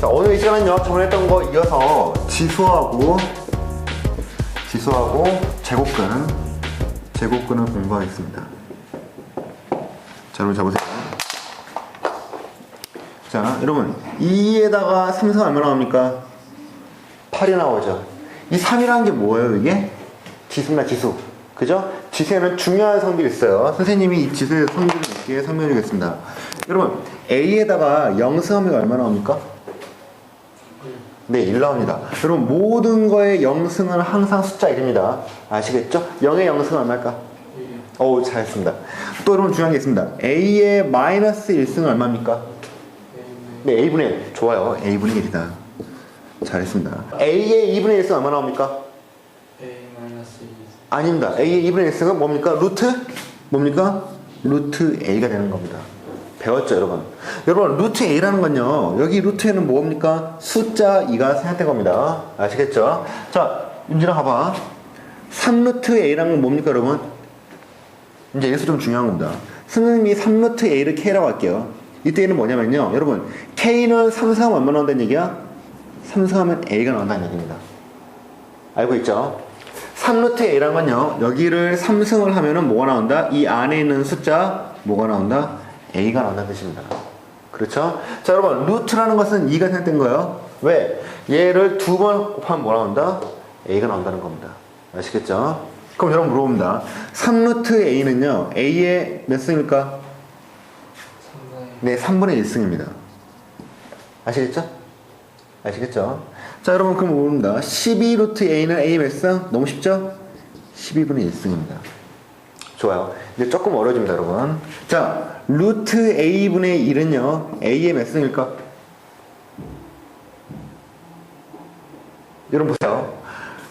자, 오늘 이 시간은요, 저번에 했던 거 이어서 지수하고, 지수하고 제곱근, 제곱근을 공부하겠습니다. 자, 여러분 잡으세요. 자, 여러분, 2에다가 3성 얼마 나옵니까? 8이 나오죠. 이 3이라는 게 뭐예요, 이게? 지수나 지수. 그죠? 지수에는 중요한 성질이 있어요. 선생님이 이 지수의 성질을 몇 개 설명해 주겠습니다. 여러분, A에다가 0 승하면 얼마 나옵니까? 네, 1 나옵니다. 여러분, 모든 거의 0승은 항상 숫자 1입니다. 아시겠죠? 0의 0승은 얼마일까? 오, 잘했습니다. 또 여러분 중요한 게 있습니다. A의 마이너스 1승은 얼마입니까? 네, A분의 1. 좋아요. A분의 1이다. 잘했습니다. A의 2분의 1승 얼마 나옵니까? 아닙니다. A의 2분의 1승은 뭡니까? 루트? 뭡니까? 루트 A가 되는 겁니다. 배웠죠, 여러분? 여러분, 루트 A라는 건요, 여기 루트에는 뭡니까? 숫자 2가 생략된 겁니다. 아시겠죠? 자, 윤진아 가봐. 3루트 A라는 건 뭡니까, 여러분? 이제 여기서 좀 중요한 겁니다. 선생님이 3루트 A를 K라고 할게요. 이때는 뭐냐면요, 여러분, K는 3승하면 얼마 나온다는 얘기야? 3승하면 A가 나온다는 얘기입니다. 알고 있죠? 3루트 A란 건요, 여기를 3승을 하면은 뭐가 나온다? 이 안에 있는 숫자, 뭐가 나온다? A가 나온다는 뜻입니다. 그렇죠? 자, 여러분, 루트라는 것은 2가 생각된 거예요. 왜? 얘를 두 번 곱하면 뭐 나온다? A가 나온다는 겁니다. 아시겠죠? 그럼 여러분 물어봅니다. 3루트 A는요, A의 몇 승일까? 네, 3분의 1승입니다. 아시겠죠? 아시겠죠? 자, 여러분, 그럼 모릅니다. 12루트 A는 A 몇 승? 너무 쉽죠? 12분의 1승입니다. 좋아요. 이제 조금 어려워집니다, 여러분. 자, 루트 A분의 1은요, A의 몇 승일까? 여러분 보세요.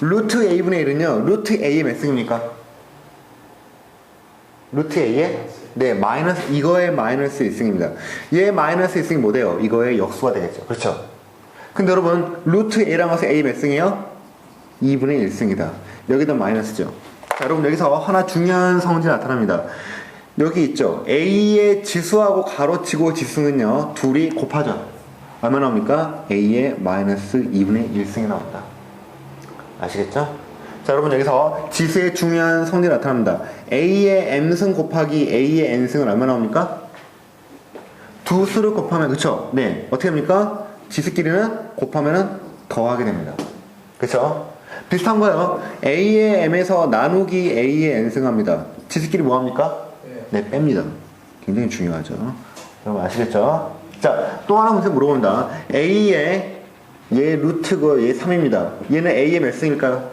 루트 A분의 1은요, 루트 A의 몇 승입니까? 루트 A의? 네, 마이너스, 이거의 마이너스 1승입니다. 얘 마이너스 1승이 뭐 돼요? 이거의 역수가 되겠죠. 그렇죠? 근데 여러분, 루트 A랑 해서 A 몇 승이에요? 2분의 1승이다. 여기다 마이너스죠. 자, 여러분, 여기서 하나 중요한 성질이 나타납니다. 여기 있죠. A의 지수하고 가로치고 지수는요, 둘이 곱하죠. 얼마 나옵니까? A의 마이너스 2분의 1승이 나온다. 아시겠죠? 자, 여러분 여기서 지수의 중요한 성질이 나타납니다. A의 m승 곱하기 A의 n승은 얼마 나옵니까? 두 수를 곱하면 그쵸? 네. 어떻게 합니까? 지수끼리는 곱하면은 더하게 됩니다. 그쵸? 비슷한 거예요. A의 m에서 나누기 A의 n승 합니다. 지수끼리 뭐 합니까? 네, 뺍니다. 굉장히 중요하죠. 여러분 아시겠죠? 자, 또 하나 문제 물어본다. A의 얘 루트고 얘 3입니다. 얘는 A의 몇 승일까요?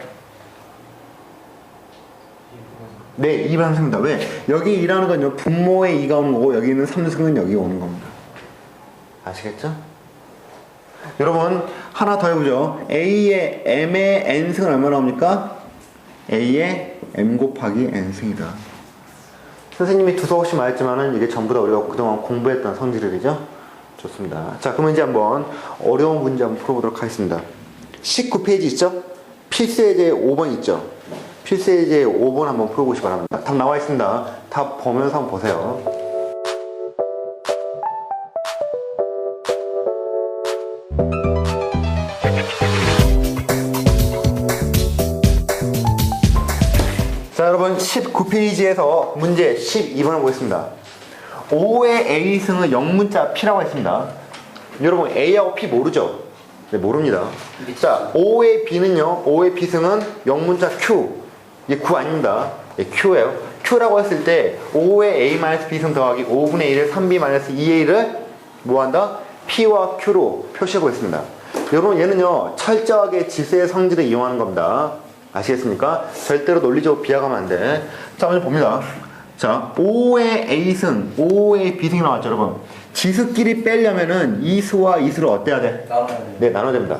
네, 2번 3승입니다. 왜? 여기 2라는 건요, 분모의 2가 오는 거고, 여기 있는 3승은 여기 오는 겁니다. 아시겠죠? 여러분, 하나 더 해보죠. A의 M의 N승은 얼마 나옵니까? A의 M 곱하기 N승이다. 선생님이 두서 없이 말했지만은 이게 전부 다 우리가 그동안 공부했던 성질들이죠? 좋습니다. 자, 그러면 이제 한번 어려운 문제 한번 풀어보도록 하겠습니다. 19페이지 있죠? 필수예제 5번 있죠? 필수예제 5번 한번 풀어보시기 바랍니다. 답 나와 있습니다. 답 보면서 한번 보세요. 자, 여러분 19페이지에서 문제 12번을 보겠습니다. 5의 A승은 0문자 P라고 했습니다. 여러분 A하고 P 모르죠? 네, 모릅니다. 자, 5의 B는요, 5의 B승은 0문자 Q. 이게 9 아닙니다. 예, Q예요. Q라고 했을 때 5의 A-B승 더하기 5분의 1을 3B-2A를 뭐 한다? P와 Q로 표시하고 있습니다. 여러분 얘는요, 철저하게 지수의 성질을 이용하는 겁니다. 아시겠습니까? 절대로 논리적으로 비하가면 안 돼. 자, 먼저 봅니다. 자, 5의 A승, 5의 B승이 나왔죠, 여러분. 지수끼리 빼려면은 이 수와 이 수를 어때야 돼? 나눠야 돼. 네, 나눠야 됩니다.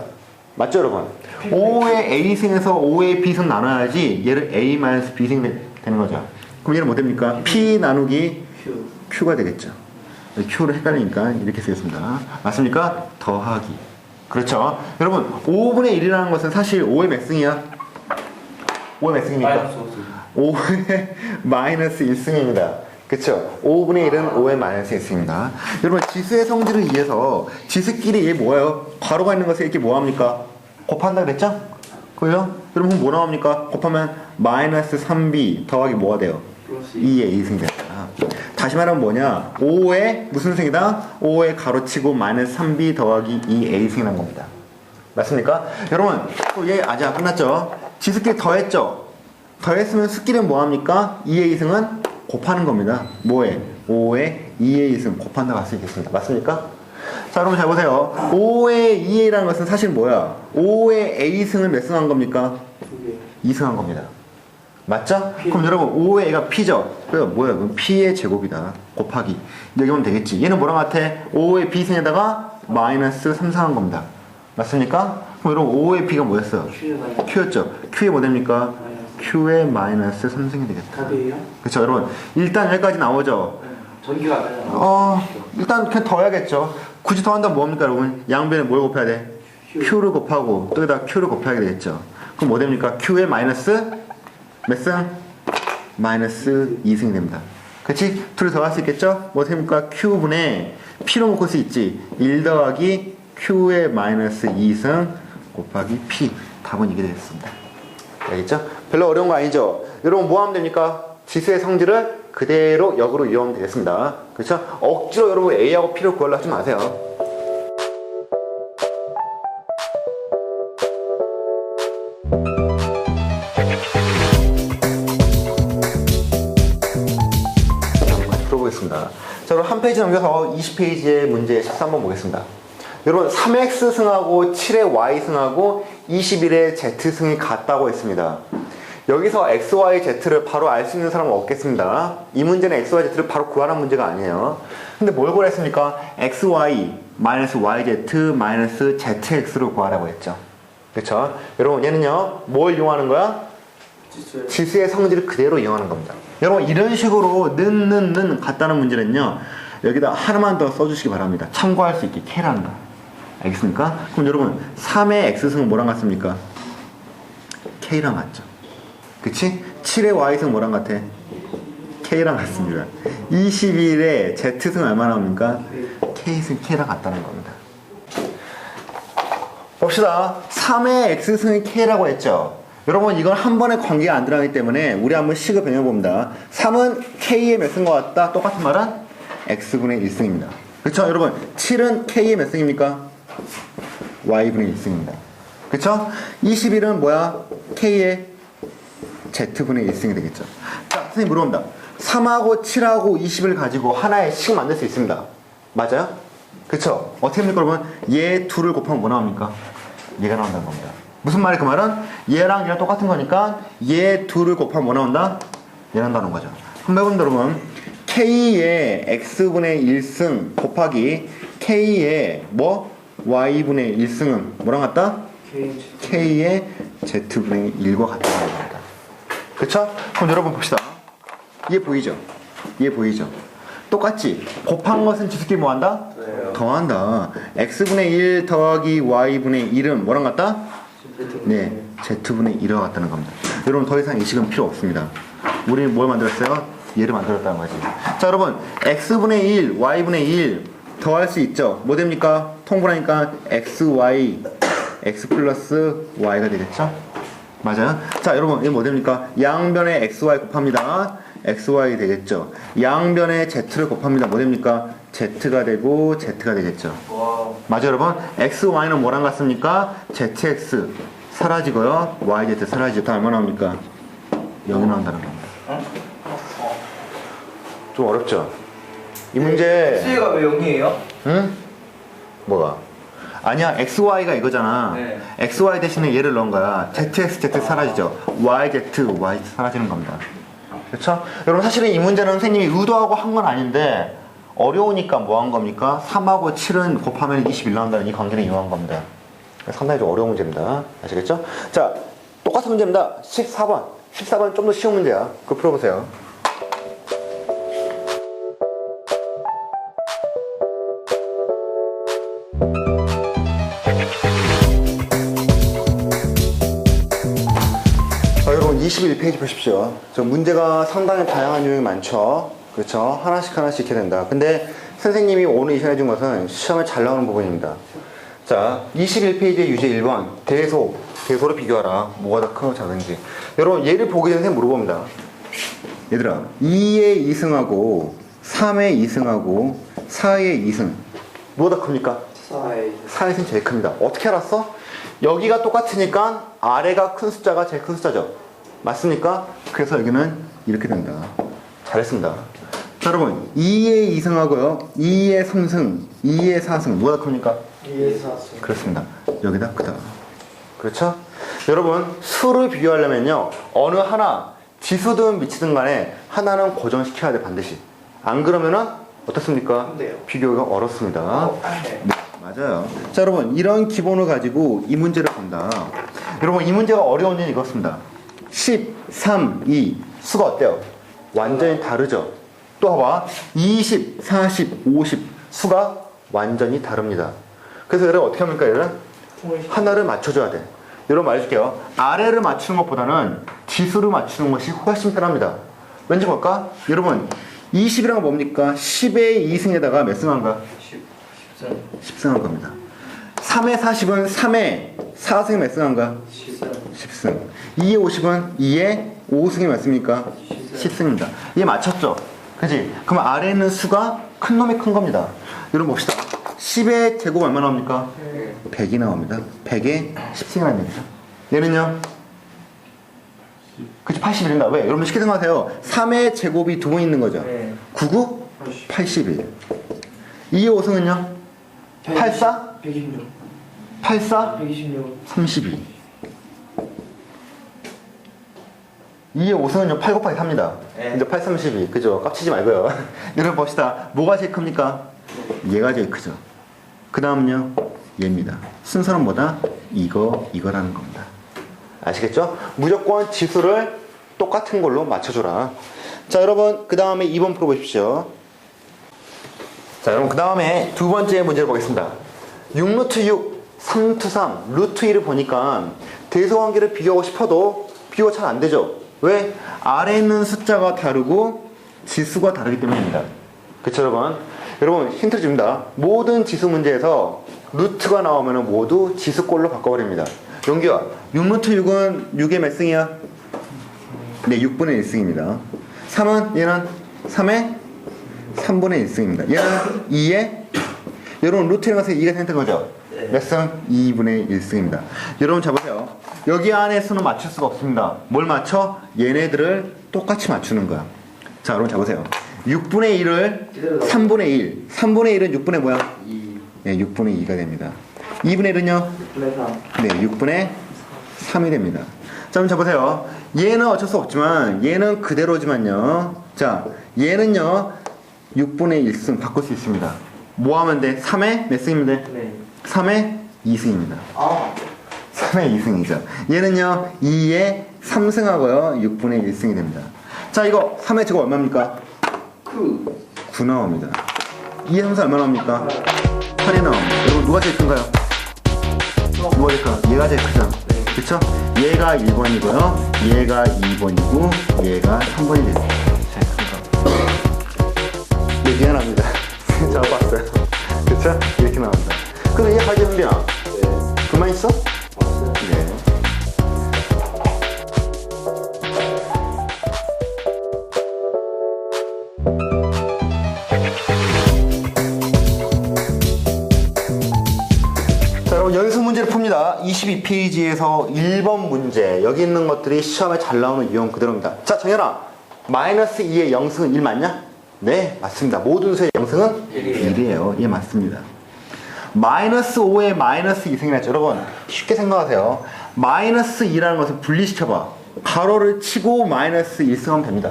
맞죠 여러분? 5의 A승에서 5의 B승 나눠야지 얘를 A-B승 되는 거죠. 그럼 얘는 뭐 됩니까? P 나누기 큐. Q가 되겠죠. Q를 헷갈리니까 이렇게 쓰겠습니다. 맞습니까? 더하기. 그렇죠. 여러분 5분의 1이라는 것은 사실 5의 몇 승이야? 5의 몇 승입니까? 마이너스 오스. 5의 마이너스 1승입니다. 그쵸? 5분의 1은 5의 마이너스 1승입니다. 여러분, 지수의 성질을 이해해서 지수끼리 얘 뭐예요? 괄호가 있는 것을 이렇게 뭐 합니까? 곱한다 그랬죠? 그죠? 여러분, 뭐 나옵니까? 곱하면 마이너스 3b 더하기 뭐가 돼요? 플러스 2의 2승이 되잖아. 다시 말하면 뭐냐? 5의 무슨 승이다? 5의 가로치고 마이너스 3b 더하기 2a 승이란 겁니다. 맞습니까? 여러분, 또얘 아직 안 끝났죠? 지수끼리 더했죠? 더했으면 수끼리는 뭐합니까? 2의 2승은 곱하는 겁니다. 뭐에? 5의 2의 2승 곱한다고 할 수 있겠습니다. 맞습니까? 자, 여러분 잘 보세요. 5의 2a라는 것은 사실 뭐야? 5의 a승을 몇 승 한 겁니까? 두 개. 2승 한 겁니다. 맞죠? 그럼 여러분 5의 a가 p죠? 그래서 뭐야? 그럼 p의 제곱이다. 곱하기. 여기 오면 되겠지. 얘는 뭐랑 같아? 5의 b승에다가 마이너스 3승 한 겁니다. 맞습니까? 그럼 여러분 5의 b가 뭐였어요? q였죠? q의 뭐 됩니까? 마이너스. q의 마이너스 3승이 되겠다. 답이에요? 그렇죠 여러분 일단 여기까지 나오죠 네. 전기가 안 나잖아. 어 일단 그냥 더 해야겠죠 굳이 더 한다면 뭡니까 여러분 양변에 뭘 곱해야 돼? 큐. q를 곱하고 또 여기다 q를 곱하게 되겠죠 그럼 뭐 됩니까? q의 마이너스 몇 승? 마이너스 2승이 됩니다 그치? 둘을 더할 수 있겠죠? 뭐 됩니까? q분의 p로 묶을 수 있지 1 더하기 q의 마이너스 2승 곱하기 p 답은 이게 되겠습니다 알겠죠? 별로 어려운 거 아니죠? 여러분 뭐 하면 됩니까? 지수의 성질을 그대로 역으로 이용하면 되겠습니다. 그렇죠? 억지로 여러분 A하고 P를 구하려 하지 마세요. 풀어보겠습니다. 자, 그럼 한 페이지 넘겨서 20페이지의 문제 13번 보겠습니다. 여러분 3x 승하고 7의 y 승하고 21의 z 승이 같다고 했습니다. 여기서 x, y, z를 바로 알 수 있는 사람은 없겠습니다. 이 문제는 x, y, z를 바로 구하라는 문제가 아니에요. 근데 뭘 구했습니까? x, y, 마이너스 y, z, 마이너스 z, x를 구하라고 했죠. 그렇죠? 여러분 얘는요 뭘 이용하는 거야? 지수의 지수의 성질을 그대로 이용하는 겁니다. 여러분 이런 식으로 는, 는, 는 같다는 문제는요. 여기다 하나만 더 써주시기 바랍니다. 참고할 수 있게 K라는 거. 알겠습니까? 그럼 여러분 3의 X승은 뭐랑 같습니까? K랑 같죠. 그치? 7의 Y승 뭐랑 같아? K랑 같습니다. 21의 Z승 얼마 나 옵니까? K승 K랑 같다는 겁니다. 봅시다. 3의 x승이 k라고 했죠. 여러분 이건 한 번에 관계가 안 들어가기 때문에 우리 한번 식을 변형해봅니다. 3은 k의 몇 승과 같다. 똑같은 말은 x분의 1승입니다. 그렇죠? 여러분 7은 k의 몇 승입니까? Y분의 1승입니다. 그렇죠? 21은 뭐야? k의 z분의 1승이 되겠죠. 자, 선생님 물어봅니다. 3하고 7하고 20을 가지고 하나의 식 만들 수 있습니다. 맞아요? 그쵸? 어떻게 합니까, 여러분? 얘 둘을 곱하면 뭐 나옵니까? 얘가 나온다는 겁니다. 무슨 말이 그 말은? 얘랑 얘랑 똑같은 거니까 얘 둘을 곱하면 뭐 나온다? 얘 나온다는 거죠. 한번 해봅니다, 여러분. K의 X분의 1승 곱하기 K의 뭐? Y분의 1승은 뭐랑 같다? K K의 Z분의 1과 같다는 겁니다. 그쵸? 그럼 여러분 봅시다. 얘 보이죠? 얘 보이죠? 똑같지? 곱한 것은 지수끼리 뭐 한다? 더해요. 더한다. X분의 1 더하기 Y분의 1은 뭐랑 같다? 네, Z분의 1과 같다는 겁니다. 여러분 더 이상 이 식은 필요 없습니다. 우리는 뭘 만들었어요? 얘를 만들었다는 거지. 자, 여러분 X분의 1, Y분의 1 더할 수 있죠? 뭐 됩니까? 통분하니까 XY, X 플러스 Y가 되겠죠? 맞아요? 자, 여러분 이게 뭐 됩니까? 양변에 XY 곱합니다. XY 되겠죠? 양변에 Z를 곱합니다. 뭐 됩니까? Z가 되고 Z가 되겠죠? 와. 맞아요 여러분 x, y는 뭐랑 같습니까? zx 사라지고요 yz 사라지고 다 얼마 나옵니까? 0이 나온다는 겁니다 좀 어렵죠? 이 문제 수위가 왜 0이에요? 응? 뭐가? 아니야 x, y가 이거잖아 네. x, y 대신에 얘를 넣은 거야 zx, z 사라지죠 y, z, y 사라지는 겁니다 그렇죠? 여러분 사실은 이 문제는 선생님이 의도하고 한 건 아닌데 어려우니까 뭐 한 겁니까? 3하고 7은 곱하면 21 나온다는 이 관계를 이용한 겁니다. 상당히 좀 어려운 문제입니다. 아시겠죠? 자, 똑같은 문제입니다. 14번. 14번 좀 더 쉬운 문제야. 그거 풀어보세요. 21페이지 보십시오. 저 문제가 상당히 다양한 유형이 많죠. 그렇죠. 하나씩 하나씩 이렇게 된다. 근데 선생님이 오늘 이시간해 준 것은 시험에 잘 나오는 부분입니다. 자, 21페이지의 유제 1번 대소, 대소를 비교하라. 뭐가 더 크고 작은지. 여러분 얘를 보기 전에 물어봅니다. 얘들아, 2의 2승하고 3의 2승하고 4의 2승 뭐가 더 큽니까? 사이. 4의 승 제일 큽니다. 어떻게 알았어? 여기가 똑같으니까 아래가 큰 숫자가 제일 큰 숫자죠. 맞습니까? 그래서 여기는 이렇게 된다. 잘했습니다. 자, 여러분, 2의 2승하고요, 2의 3승, 2의 4승, 뭐가 더 큽니까? 이에서 그렇습니다. 여기다 크다. 그렇죠? 여러분, 수를 비교하려면요, 어느 하나, 지수든 미치든 간에 하나는 고정시켜야 돼, 반드시. 안 그러면은, 어떻습니까? 안 돼요. 비교가 어렵습니다. 어, 네. 네, 맞아요. 자, 여러분, 이런 기본을 가지고 이 문제를 본다. 여러분, 이 문제가 어려운 점이 이것입니다. 10, 3, 2. 수가 어때요? 완전히 다르죠? 또 봐봐. 20, 40, 50. 수가 완전히 다릅니다. 그래서 여러분 어떻게 합니까, 여러분? 하나를 맞춰줘야 돼. 여러분 말해줄게요. 아래를 맞추는 것보다는 지수를 맞추는 것이 훨씬 편합니다. 왠지 뭘까? 여러분, 20이란 건 뭡니까? 10의 2승에다가 몇 승한가? 10. 10선. 10 승한 겁니다. 3의 40은 3의 4승이 몇 승한가? 10선. 10승. 2의 50은 2의 5승이 몇 승입니까? 10승입니다. 얘 맞췄죠? 그지? 그럼 아래에 있는 수가 큰 놈이 큰 겁니다. 여러분 봅시다. 10의 제곱 얼마 나옵니까? 100 이 나옵니다. 100에 10승이라는 얘기죠. 얘는요? 그치, 81입니다. 왜? 여러분 쉽게 생각하세요. 3의 제곱이 두 번 있는 거죠. 네. 99? 81. 2의 5승은요? 84? 126. 84? 126. 32. 2의 5승은요, 8 곱하기 3입니다. 네. 이제 8, 32. 그죠? 깝치지 말고요. 여러분 봅시다. 뭐가 제일 큽니까? 얘가 제일 크죠. 그 다음은요, 얘입니다. 순서는 뭐다? 이거, 이거라는 겁니다. 아시겠죠? 무조건 지수를 똑같은 걸로 맞춰줘라. 자, 여러분, 그 다음에 2번 풀어보십시오. 자, 여러분, 그 다음에 두 번째 문제를 보겠습니다. 6루트 6, 3 루트 3, 루트 1을 보니까 대소관계를 비교하고 싶어도 비교가 잘 안 되죠. 왜? 아래 있는 숫자가 다르고 지수가 다르기 때문입니다. 그쵸, 여러분? 여러분, 힌트를 줍니다. 모든 지수 문제에서 루트가 나오면 모두 지수꼴로 바꿔버립니다. 용기야, 6루트 6은 6의 몇 승이야? 네, 6분의 1승입니다. 3은 얘는 3의 3분의 1승입니다. 얘는 2의 여러분 루트에 가서 2가 생겼던 거죠? 네. 몇 승? 2분의 1승입니다. 여러분 잡으세요. 여기 안에 수는 맞출 수가 없습니다. 뭘 맞춰? 얘네들을 똑같이 맞추는 거야. 자, 여러분 잡으세요. 6분의 1을 3분의 1. 3분의 1은 6분의 뭐야? 2. 네, 6분의 2가 됩니다. 2분의 1은요? 6분의 3. 네, 6분의 3이 됩니다. 자, 그럼 잡으세요. 얘는 어쩔 수 없지만, 얘는 그대로지만요. 자, 얘는요, 6분의 1승 바꿀 수 있습니다. 뭐 하면 돼? 3의 몇 승이면 돼? 네. 3의 2승입니다. 아. 3의 2승이죠. 얘는요, 2의 3승하고요, 6분의 1승이 됩니다. 자, 이거 3의 제곱 얼마입니까? 그. 9 나옵니다. 2의 3승 얼마 나옵니까? 8이 나옵니다. 여러분, 누가 제일 큰가요? 누가 제일 커요? 얘가 제일 크죠? 네. 그쵸? 얘가 1번이고요. 얘가 2번이고, 얘가 3번이 됐어요. 제일 큰 거. 네, 미안합니다. 잘못 봤어요. 그쵸? 이렇게 나온다. 가지 훈비야. 네. 그만 있어? 왔어요. 네. 자, 여러분 연습 문제를 풉니다. 22페이지에서 1번 문제. 여기 있는 것들이 시험에 잘 나오는 유형 그대로입니다. 자, 정현아. 마이너스 2의 0승은 1 맞냐? 네, 맞습니다. 모든 수의 0승은 일이에요. 1이에요. 예, 맞습니다. 마이너스 5에 마이너스 2승이라죠. 여러분, 쉽게 생각하세요. 마이너스 2라는 것을 분리시켜봐. 가로를 치고 마이너스 1승하면 됩니다.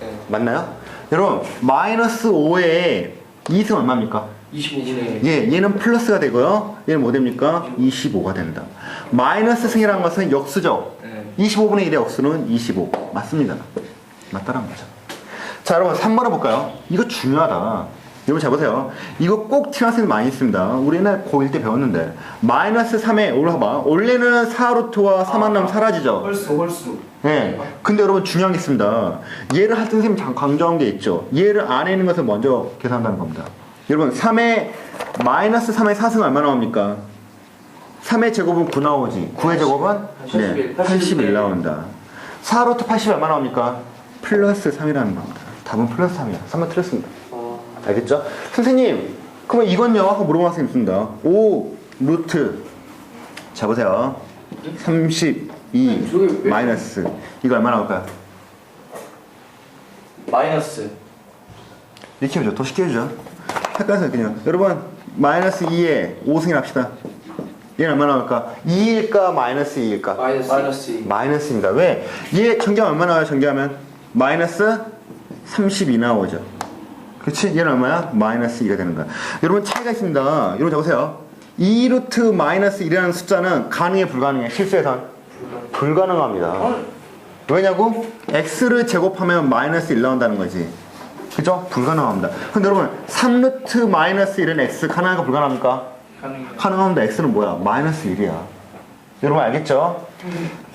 네. 맞나요? 여러분, 마이너스 5에 2승 얼마입니까? 25분의 예, 얘는 플러스가 되고요. 얘는 뭐 됩니까? 25가 된다. 마이너스 승이라는 것은 역수죠. 네. 25분의 1의 역수는 25. 맞습니다. 맞다란 거죠. 자, 여러분 3번 해볼까요? 이거 중요하다. 여러분 잘 보세요. 이거 꼭 티나스는 많이 있습니다. 우리 옛날 고1 때 배웠는데 마이너스 3에 올라봐. 원래는 4루트와 3 만나면 사라지죠. 홀수 홀수 네. 근데 여러분 중요한 게 있습니다. 얘를 할 장- 강조한 게 있죠. 얘를 안에 있는 것을 먼저 계산한다는 겁니다. 여러분 3의 마이너스 3의 4승 얼마 나옵니까? 3의 제곱은 9 나오지. 9의 제곱은 81, 81 나온다. 4로트 80 얼마 나옵니까? 플러스 3이라는 겁니다. 답은 플러스 3이야. 3번 틀렸습니다. 어, 알겠죠? 선생님, 그러면 이건요? 하고 물어본 학생 있습니다. 5 루트. 자, 보세요. 32 저게 왜- 마이너스. 이거 얼마 나올까요? 마이너스 이렇게 해보죠. 더 쉽게 해주죠. 헷갈려서 그냥. 여러분, 마이너스 2에 5승이 합시다. 얘는 얼마 나올까? 2일까, 마이너스 2일까? 마이너스 마이너스 이. 마이너스입니다. 왜? 얘 전개하면 얼마 나와요? 전개하면? 마이너스 32 나오죠. 그치? 얘는 얼마야? 마이너스 2가 되는 거야. 여러분 차이가 있습니다. 여러분 잡으세요. 2루트 마이너스 1이라는 숫자는 가능해 불가능해? 실수에선? 불가능합니다. 왜냐고? x를 제곱하면 마이너스 1 나온다는 거지. 그죠? 불가능합니다. 근데 여러분 3루트 마이너스 1은 x 가능할까 불가능합니까? 가능해요 가능합니다. x는 뭐야? 마이너스 1이야. 여러분 알겠죠?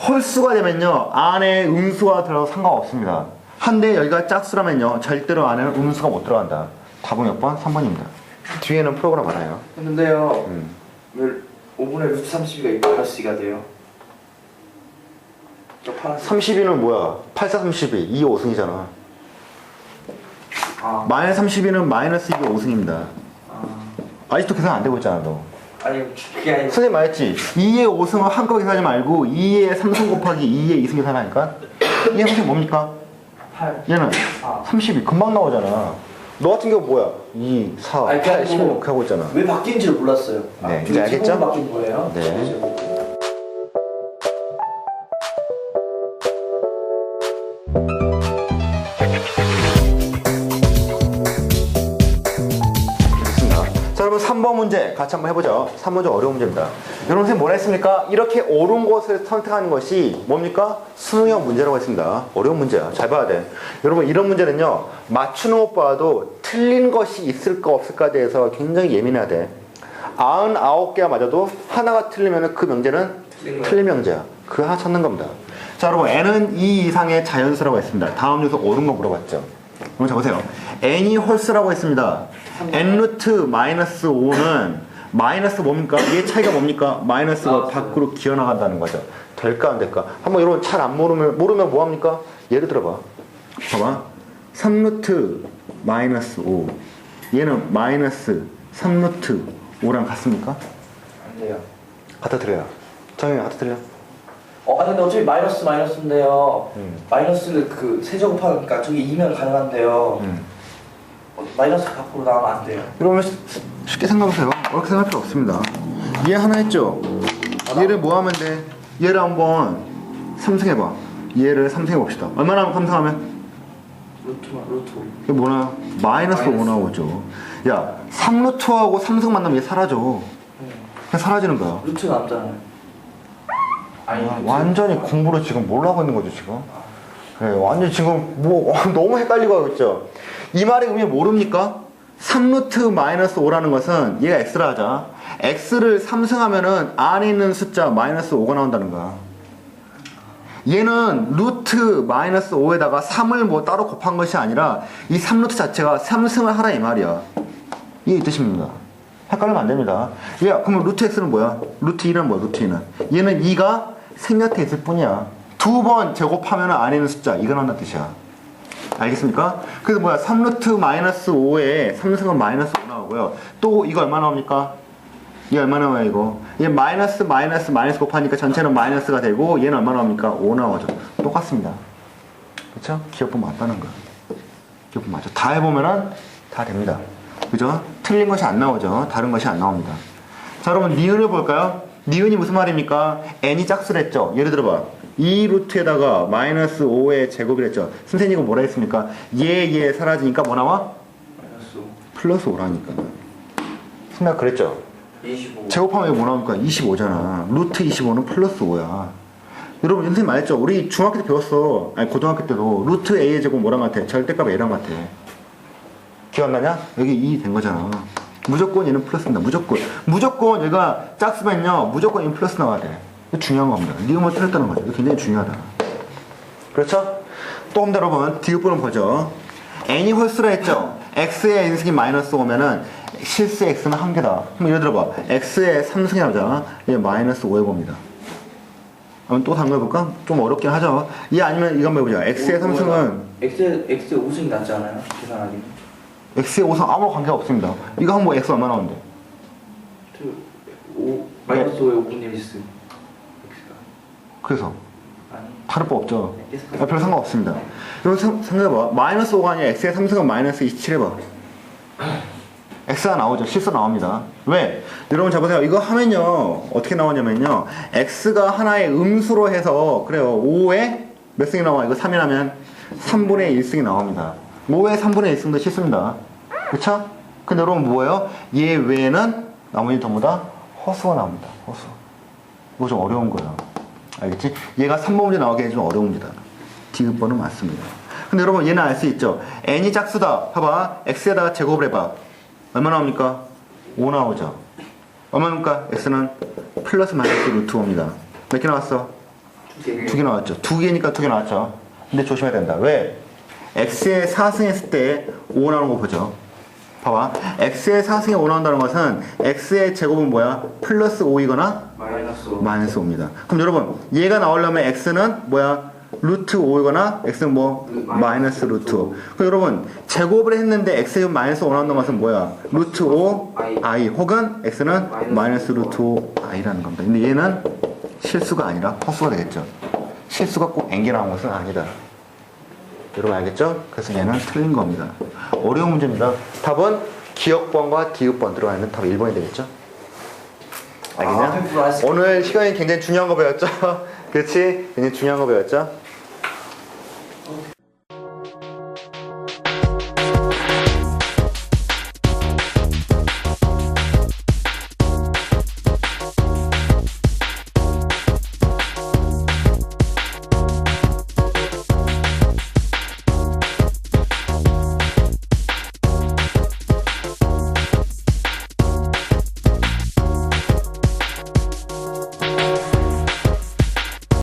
홀수가 되면요 안에 음수가 들어서 상관없습니다. 한데 여기가 짝수라면요 절대로 안에는 음수가 못 들어간다. 답은 몇 번? 3번입니다. 뒤에는 프로그램 많아요. 했는데요 음. 왜 5분의 루트 32가 마이너스 2가 돼요? 저 파란색 32는 뭐야? 8, 4, 32. 2, 5승이잖아. 아, 마이너스 32는 마이너스 2, 5승입니다. 아 아직도 계산 안 되고 있잖아 너. 아니 그게 아니고 선생님 말했지? 2의 5승을 한꺼번에 계산하지 말고 2의 3승 곱하기 2의 2승 계산하니까 얘 선생님 뭡니까? 8 얘는 아. 32 금방 나오잖아. 너 같은 경우 뭐야? 2, 4, 아니, 8, 그냥 15 뭐- 하고 있잖아. 왜 바뀐지를 몰랐어요 네, 아, 이제 알겠죠? 바뀐 거예요? 네. 됐습니 3번 문제 같이 한번 해보죠. 3번 좀 어려운 문제입니다. 여러분 선생님 뭐라 했습니까? 이렇게 옳은 것을 선택하는 것이 뭡니까? 수능형 문제라고 했습니다. 어려운 문제야. 잘 봐야 돼. 여러분 이런 문제는요. 맞추는 것보다도 틀린 것이 있을까 없을까에 대해서 굉장히 예민해야 돼. 99개가 맞아도 하나가 틀리면 그 명제는. 틀린 명제야. 그 하나 찾는 겁니다. 자, 여러분, n은 2 이상의 자연수라고 했습니다. 다음 요소 옳은 거 물어봤죠. 그럼 자 보세요. n이 홀수라고 했습니다. n 루트 마이너스 5는 마이너스 뭡니까? 얘 차이가 뭡니까? 마이너스가 마이너스. 밖으로 기어나간다는 거죠. 될까 안 될까? 한번 여러분 잘 안 모르면 모르면 뭐 합니까? 예를 들어봐. 봐봐. 3 루트 마이너스 5. 얘는 마이너스 3 루트 5랑 같습니까? 안 돼요 같아 들려요. 정영이 같아 들려? 어, 아 근데 어차피 마이너스 마이너스인데요. 음. 마이너스를 그 세제곱하니까 저기 2면 가능한데요. 음. 어, 마이너스 밖으로 나오면 안 돼요. 쉽- 쉽게 생각하세요. 어렵게 생각할 필요 없습니다. 얘 하나 했죠? 얘를 뭐 하면 돼? 얘를 한번 삼승해봐. 얘를 삼승해봅시다. 얼마 나면 삼승하면? 루트만 루트. 이게 뭐나? 마이너스 5 마이너스. 나오죠. 야, 3루트하고 삼승 만나면 얘 사라져. 그냥 사라지는 거야. 루트 남잖아요. 아. 완전히 공부를 지금 뭘 하고 있는 거죠, 지금? 네, 완전 지금 뭐 너무 헷갈리고 하고 있죠. 이 말의 의미 모릅니까? 3루트 마이너스 5라는 것은 얘가 x라 하자. x를 3승하면은 안에 있는 숫자 마이너스 5가 나온다는 거야. 얘는 루트 마이너스 5에다가 3을 뭐 따로 곱한 것이 아니라 이 3루트 자체가 3승을 하라 이 말이야. 이게 이 뜻입니다. 헷갈리면 안 됩니다. 야, 그러면 루트 x는 뭐야? 루트 2는 뭐야? 루트 2는? 얘는 2가 생략돼 있을 뿐이야. 두 번 제곱하면 안에 있는 숫자 2가 나온다는 뜻이야. 알겠습니까? 그래서 뭐야? 3루트 마이너스 5에 3승은 마이너스 5 나오고요. 또 이거 얼마 나옵니까? 이게 얼마 나와요 이거? 얘 마이너스 마이너스 마이너스 곱하니까 전체는 마이너스가 되고 얘는 얼마 나옵니까? 5 나오죠. 똑같습니다. 그쵸? 기억법 맞다는 거야. 기억법 맞죠. 다 해보면은 다 됩니다. 그죠? 틀린 것이 안 나오죠. 다른 것이 안 나옵니다. 자, 여러분, 니은을 볼까요? 니은이 무슨 말입니까? n이 짝수랬죠? 예를 들어봐. 이 루트에다가 마이너스 5의 제곱이랬죠? 선생님 이거 뭐라 했습니까? 얘, 얘 사라지니까 뭐 나와? 플러스 5라니까. 선배가 그랬죠? 25. 제곱하면 뭐 나올까? 25잖아. 루트 25는 플러스 5야. 여러분, 선생님 말했죠? 우리 중학교 때 배웠어. 아니, 고등학교 때도. 루트 A의 제곱 뭐랑 같아? 절대값 A랑 같아. 기억나냐? 여기 2 된 거잖아. 무조건 얘는 플러스입니다. 무조건. 무조건 얘가 짝수면요. 무조건 얘는 플러스 나와야 돼. 중요한 겁니다. 니은을 틀렸다는 거죠. 굉장히 중요하다. 그렇죠? 또 한번 여러분, 디귿분을 보죠. n이 홀수라 했죠? x의 n승이 마이너스 오면은 실수 x는 한 개다. 그럼 예를 들어봐. x의 3승이 나오잖아. 얘 마이너스 5에 봅니다. 한번 또 해볼까? 좀 어렵긴 하죠. 이 아니면 한번 해보자. x의 3승은 X X 5승이 낫지 않아요? 계산하기. X의 5승 아무 관계가 없습니다. 이거 하면 뭐 x 얼마 나오는데? 5 마이너스 5에 5분의 1 X가 그래서 아니. 다를 바 없죠. 네, 아, 별 상관없습니다. 여러분 생- 생각해봐. 마이너스 5가 아니라 x의 3승은 마이너스 27 해봐. x가 나오죠. 실수 나옵니다. 왜? 여러분 잘 보세요. 이거 하면요. 어떻게 나오냐면요. x가 하나의 음수로 해서 그래요. 5에 몇 승이 나와? 이거 3이 나면 3분의 1승이 나옵니다. 5에 3분의 1승도 실수입니다. 그쵸? 근데 여러분 뭐예요? 얘 외에는 나머지 전부 다 허수가 나옵니다. 허수. 이거 좀 어려운 거예요. 알겠지? 얘가 3번 문제 나오기 좀 어려웁니다. 디귿번은 맞습니다. 근데 여러분 얘는 알 수 있죠? n이 짝수다. 봐봐. x에다가 제곱을 해봐. 얼마 나옵니까? 5 나오죠. 얼마입니까? x는 플러스 마이너스 루트 5입니다. 몇 개 나왔어? 두두개 나왔죠. 두 개니까 두 개 나왔죠. 근데 조심해야 된다. 왜? X의 4승 했을 때 5 나오는 거 보죠. 봐봐. x의 4승에 5 나온다는 것은 x의 제곱은 뭐야? 플러스 5이거나 마이너스 5. 마이너스 5입니다. 그럼 여러분, 얘가 나오려면 x는 뭐야? 루트 5이거나 x는 뭐? 마이너스 루트 5. 그럼 여러분, 제곱을 했는데 x에 마이너스 5 나온다는 것은 뭐야? 루트 5 i 혹은 x는 마이너스 루트 5 i라는 겁니다. 근데 얘는 실수가 아니라 허수가 되겠죠. 실수가 꼭 n개 나온 것은 아니다. 여러분 알겠죠? 그래서 얘는 틀린 겁니다. 어려운 문제입니다. 답은 기억번과 디귿번 들어가 있는 답 1번이 되겠죠? 알겠냐? 아, 100% 알았어. 오늘 시간이 굉장히 중요한 거 배웠죠? 그렇지? 굉장히 중요한 거 배웠죠?